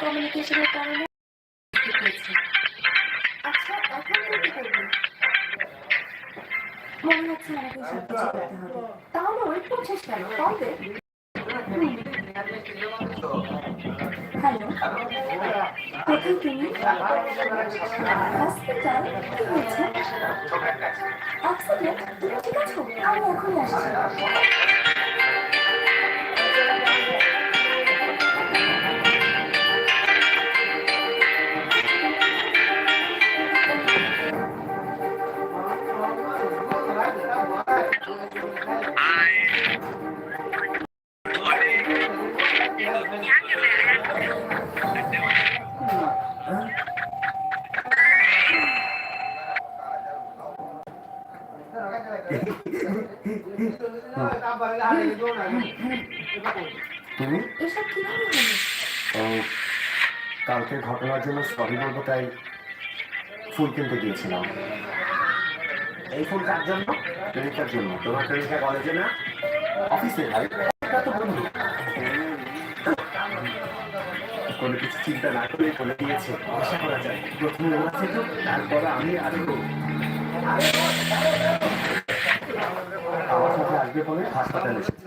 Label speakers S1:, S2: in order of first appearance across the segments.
S1: মিসকমিউনিকেশনের কারণে আচ্ছা এখন কি মনে হচ্ছে আমাকে সব কিছু করতে হবে। তাহলে ওয়েট করছিস কেন? কবে হ্যালো, কোথায় তুমি? হসপিটাল? কি হয়েছে? অ্যাক্সিডেন্ট তুমি ঠিক আছো? আমি এখনই আসছি।
S2: কালকের ঘটনার জন্য সরি বলব, তাই ফুল কিনতে গিয়েছিলাম।
S3: এই ফুল কার জন্য?
S2: প্রেমিকার জন্য।
S3: তোমার প্রেমিকা কলেজে না?
S2: অফিসে ভাই। তো বন্ধু।
S3: কোনো কিছু চিন্তা না করে বলে দিয়েছে আশা করা যায়। প্রথমে ওরা তারপরে আমি
S2: আরও সাথে বলে হাসপাতালে এসেছে।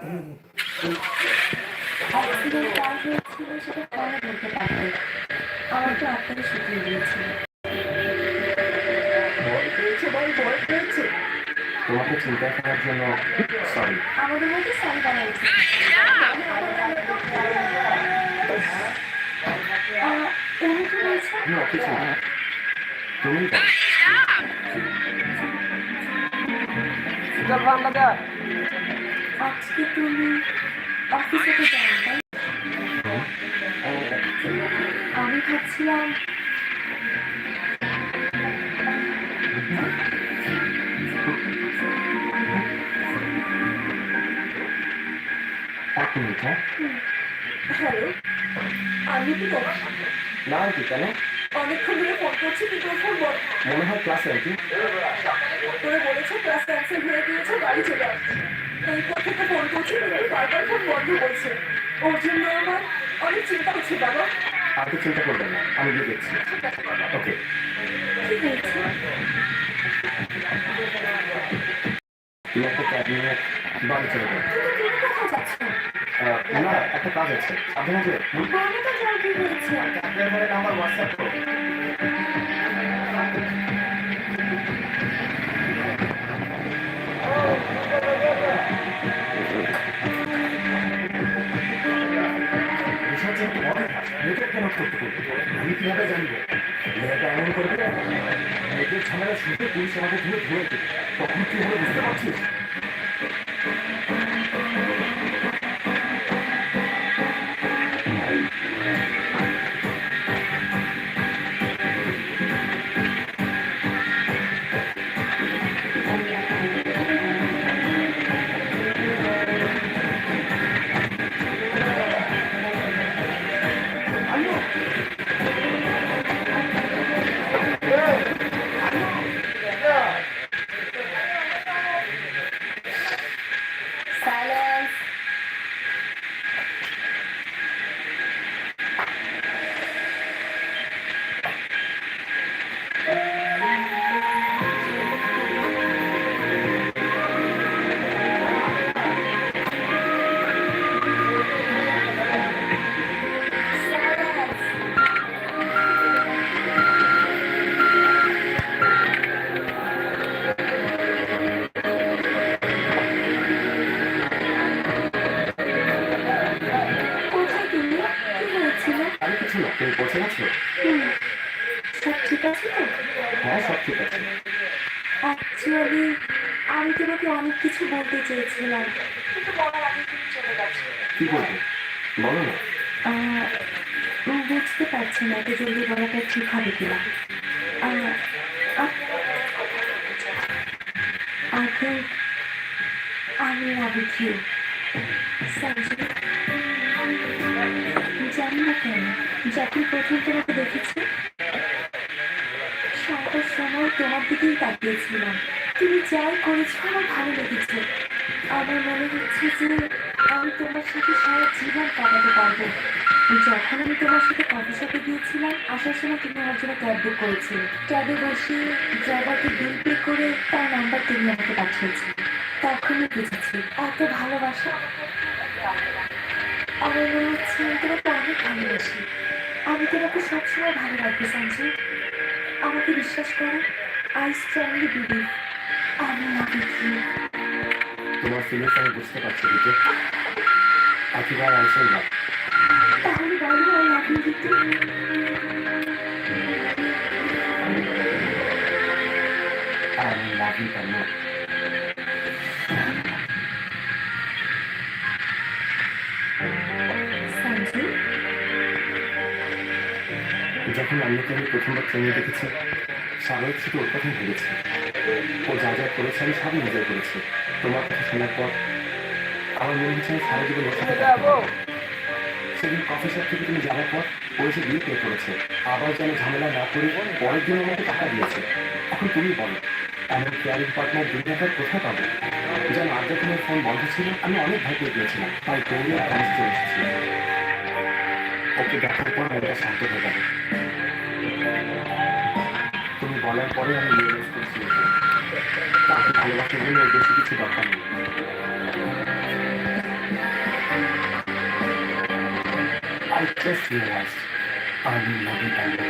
S2: তোমাকে চিন্তা করার জন্য সরি
S1: আমাদের মধ্যে উচিত
S2: তুমি।
S1: আজকে তুমি অফিসে তো যাও তাই আমি ভাবছিলাম
S2: এক মিনিট হ্যাঁ?
S1: হ্যালো আমি কি তোমার
S2: না আন্টি কেন?
S1: অনেকক্ষণ ধরে ফোন করছি কিন্তু ফোন বন্ধ।
S2: মনে হয় ক্লাসে আন্টি
S1: করে বলেছে ক্লাস ক্যান্সেল হয়ে গিয়েছে বাড়ি চলে আসবে। এরপর থেকে ফোন করছি কিন্তু বারবার ফোন বন্ধ বলছে ওর জন্য আমার অনেক চিন্তা হচ্ছে বাবা
S2: আপনি চিন্তা করবেন না আমি গিয়ে দেখছি। ওকে
S1: কি হয়েছে
S2: তুমি একটা ক্যাব নিয়ে বাড়ি চলে না একটা কাজ আছে। যেও
S1: তো যাও কি হয়েছে
S3: আপনার নাম্বার হোয়াটসঅ্যাপ
S2: ধরে ধরে দেবে তখন কি হবে বুঝতে পারছিস?
S1: অ্যাকচুয়ালি আমি তোমাকে অনেক কিছু বলতে চেয়েছিলাম। কিন্তু বলার আগে তুমি চলে গেছো।
S2: কি বলব? বলো না।
S1: বুঝতে পারছি না এত জলদি বলাটা ঠিক হবে কিনা। love with you. সঞ্জু জানি না কেন যখন প্রথম তোমাকে দেখেছি সারাটা সময় তোমার দিকেই তাকিয়েছিলাম। তুমি যাই করেছ, আমার ভালো লেগেছে। আমার মনে হচ্ছে যে আমি তোমার সাথে সারা জীবন কাটাতে পারব। যখন আমি তোমার সাথে কফি শপে গিয়েছিলাম, আসার সময় তুমি আমার জন্য ক্যাব বুক করেছিলে ক্যাবে বসে ড্রাইভারকে বিল পে করে তার নাম্বার তুমি আমাকে পাঠিয়েছিলে তখনই বুঝেছি, এত ভালোবাসা। আমার মনে হচ্ছে আমি তোমাকে অনেক ভালোবাসি। আমি তোমাকে সবসময় ভালো রাখব সঞ্জু আমাকে বিশ্বাস করো আই স্ট্রংলি বিলিভ আমি লাভ ইউ
S2: তোমার ফিলিংস আমি বুঝতে পারছি দিদি একেবারে আইসেন না আন্নাকে আমি প্রথমবার ট্রেনে দেখেছি। স্বাভাবিক শুধু ওর কথাই ভেবেছি। ও যা যা করেছে আমি সবই এনজয় করেছি। তোমার কথা শোনার পর আমার মনে হচ্ছে আমি সারা জীবন সেদিন কফি শপ থেকে তুমি যাওয়ার পর ও এসে বিয়ে পে করেছে। আবার যেন ঝামেলা না করে পরের দিন আমাকে টাকা দিয়েছে। এখন তুমি বলো, এমন কেয়ারিং পার্টনার দুনিয়াটার কোথায় পাবো? যেন আজ যখন ফোন বন্ধ ছিল, আমি অনেক ভয় পেয়ে গিয়েছিলাম। তাই দৌড়ে এসেছি ওকে দেখার পর মনটা শান্ত হয়ে তুমি বলার পরে আমি রিয়েলাইজ করছি। তাকে ভালোবাসার জন্য বেশি কিছু দরকার নেই। I just realized I'm in love with Anna.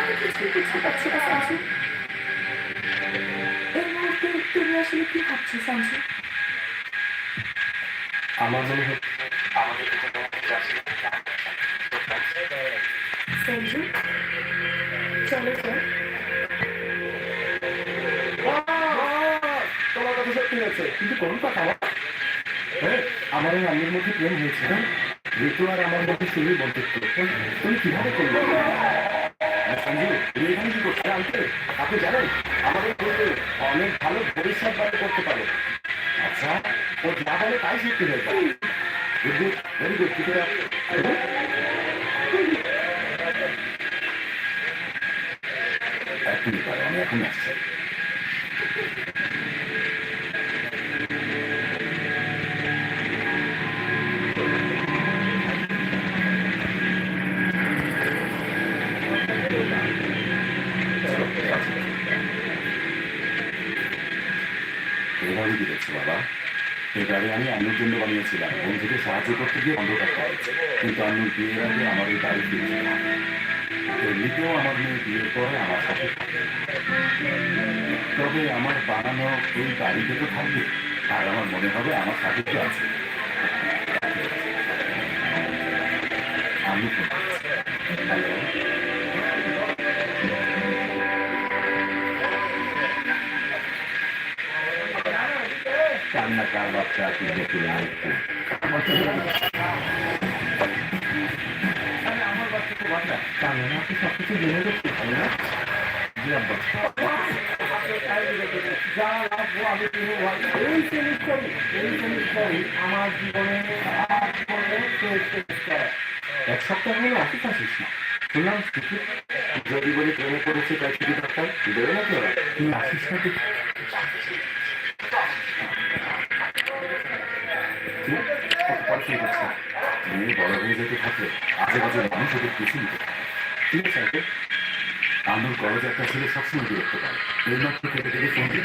S1: আমি কিছুই বুঝতে পারছি না সঞ্জু এই মুহূর্তে তুমি আসলে কি ভাবছ সঞ্জু
S2: আমার মনে হয় আমাদের
S1: সঞ্জু চলো যাই
S2: হয়েছে। কিন্তু কোন কথা হ্যাঁ আমার এই আমের মধ্যে প্রেম হয়েছে। হ্যাঁ ঋতু আর আমার মধ্যে শুরুই বন্ধুত্ব। তুমি কীভাবে করবে কি আপনি জানেন, আমাদের বলতে অনেক ভালো ভবিষ্যৎ বাড়ি করতে পারে। আচ্ছা ও যা বলে তাই শিখতে হয়ে যায়। ভেরি গুড আমি এখন আসছি। এই গাড়ি আমি আন্নুর জন্য বানিয়েছিলাম। বন্ধুকে সাহায্য করতে গিয়ে বন্ধ হয়েছে। কিন্তু আন্নুর বিয়ের আগে আমার এই গাড়ি কিনেছিল এমনিতেও আমার মেয়ে বিয়ের পরে আমার সাথে তবে আমার বানানো এই গাড়িতে তো থাকবে। আর আমার মনে হবে আমার সাথে তো আছে। আমি হ্যালো? কান্নাকার বাচ্চা কিন্তু তুলে মৃত্যু আমার বাচ্চা তো বাচ্চা আপনি সব কিছু জেনে দেখতে পারেন না আমার জীবনে এক সপ্তাহ হলো অফিস আসিস না শুনলাম যদি বলি ট্রেনে পড়েছে তাই ছুটি দেবে না তো আসিস না পড়াশোনা করছে মেয়ে বড় হয়ে যেতে থাকলে আশেপাশে মানুষ ওদের কিছু নিতে ঠিক আছে আগে আমার কলেজ একটা ছেলে সবসময় বিরক্ত করে। এই মাত্র কেটে কেটে ফোন দিই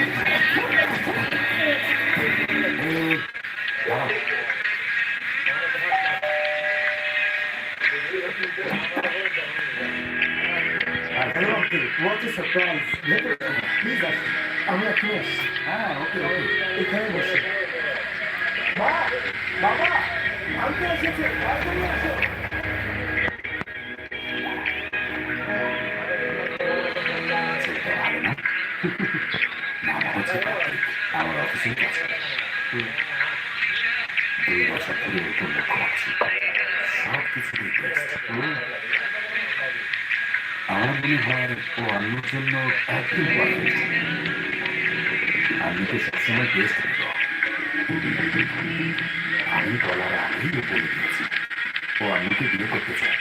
S2: হ্যাঁ ওকে ওকে এখানে বসে মা বাবা আনতে এসেছে
S3: হচ্ছে কার্তিক আমার অফিসের কাছে দুই বছর ধরে ওকে লক্ষ্য রাখছি সব কিছুতেই বেস্ট আমার মনে হয় ও অন্যের জন্য একদম আমি তো সবসময় বেস্ট দেব আমি বলার আগেই ও বলে দিয়েছি, ও অন্যকে বিয়ে করতে চায়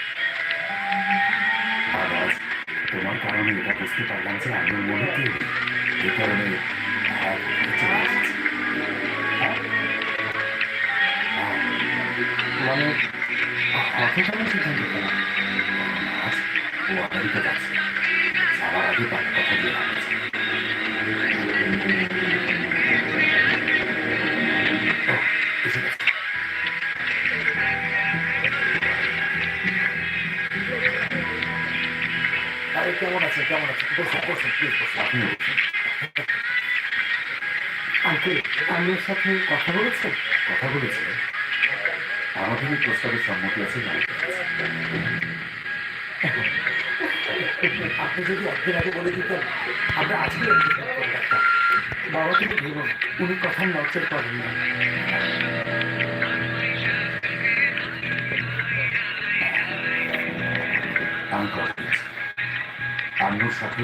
S3: আজ তোমার কারণে এটা বুঝতে পারলাম যে আমি মনে কেউ। এই কারণে। মানে আমার সিদ্ধান্ত ও আমেরিকা যাচ্ছে
S2: সাথে কথা বলেছেন
S3: কথা বলেছে। আমাদের এই প্রস্তাবের সম্মতি আছে
S2: আপনি যদি একদিন আগে বলে দিতেন আমরা আজকে বাবা তুমি ভেবো উনি কথা নচর করেন না।
S3: আমি কথা আন্নুর সাথে